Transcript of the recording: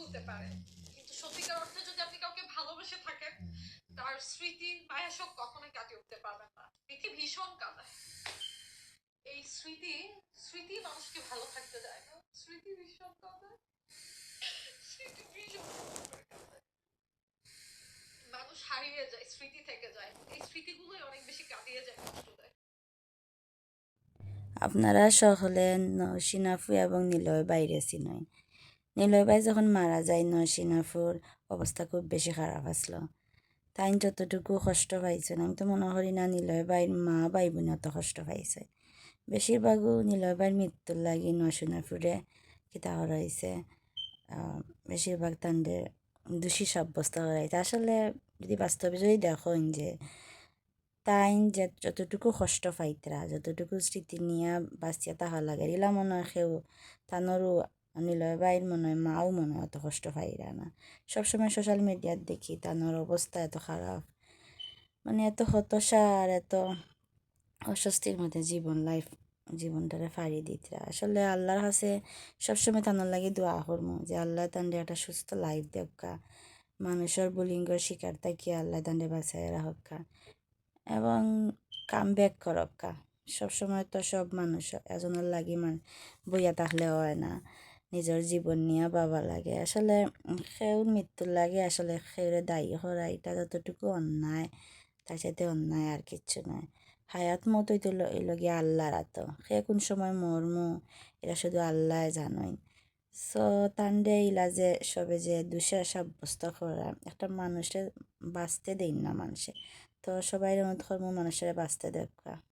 চলতে পারে। কিন্তু সত্যিকার অর্থে যদি আপনি কাউকে ভালোবেসে থাকেন, তার স্মৃতি মায়া শোক কখনোই কাটিয়ে উঠতে পারবেন না। স্মৃতি ভীষণ কাঁদায় এই স্মৃতি স্মৃতি মানুষকে ভালো থাকতে দেয় না। স্মৃতি ভীষণ কাঁদায় স্মৃতি ভীষণ মানুষ হারিয়ে যায়, স্মৃতি থেকে যায়। এই স্মৃতিগুলোই অনেক বেশি কাটিয়ে যায়, কষ্ট দেয়। আপনারা সকলে নরসিনাফু এবং নিলয় বাইরে চিনয় নিলয় বাই যখন মারা যায় নরসিনাফুর অবস্থা খুব বেশি খারাপ আসলো। তাই যতটুকু কষ্ট পাইছেন আমি তো মনে করি না নিলয় বাইর মা বাই বোন অত কষ্ট পাইছে। বেশিরভাগও বাইর মৃত্যুর লাগি নরসিনাফুরে কিতা হয়েছে বেশিরভাগ তান্ডের দোষী সাব্যস্ত হয়েছে আসলে যদি বাস্তবে যদি দেখেন যে তাই যে যতটুকু কষ্ট পাইতরা, যতটুকু স্মৃতি নিয়ে বাঁচিয়া তাহা লাগে এলা মনে হয় সেও তানোরও নিলয় বাইর মনে হয়, মাও মনে হয় অত কষ্ট পাইরা না। সবসময় সোশ্যাল মিডিয়াত দেখি, তানোর অবস্থা এত খারাপ। মানে এত হতাশা আর এত অস্বস্তির মধ্যে জীবন লাইফ জীবনটারে ফাড়ি দিতরা আসলে আল্লাহর কাছে সবসময় তানোর লাগে দোয়া করমু যে, আল্লাহ তান্ডে একটা সুস্থ লাইফ দেবকা মানুষের বুলিঙ্গর শিকার থাকিয়া আল্লাহ তান্ডে বাঁচাই রাখা এবং কাম ব্যাক করক্কা সবসময় তো সব মানুষ এজনের লাগি মান বইয়া থাকলে হয় না। নিজের জীবন নিয়ে বাবা লাগে। আসলে সেউর মৃত্যুর লাগে আসলে সেউরে দায়ী করা এটা যতটুকু অন্যায়, তার সাথে অন্যায় আর কিচ্ছু নয়। হায়াত মতোই তো লগিয়া আল্লাহর আত। সে কোন সময় মরমু এটা শুধু আল্লাহ জানই। সো তান্ডে ইলা যে সবে যে দুষে সাব্যস্ত করা, একটা মানুষের বাঁচতে দেই না মানুষে। তো সবাই অনুরোধ করব মানুষের বাঁচতে দেখা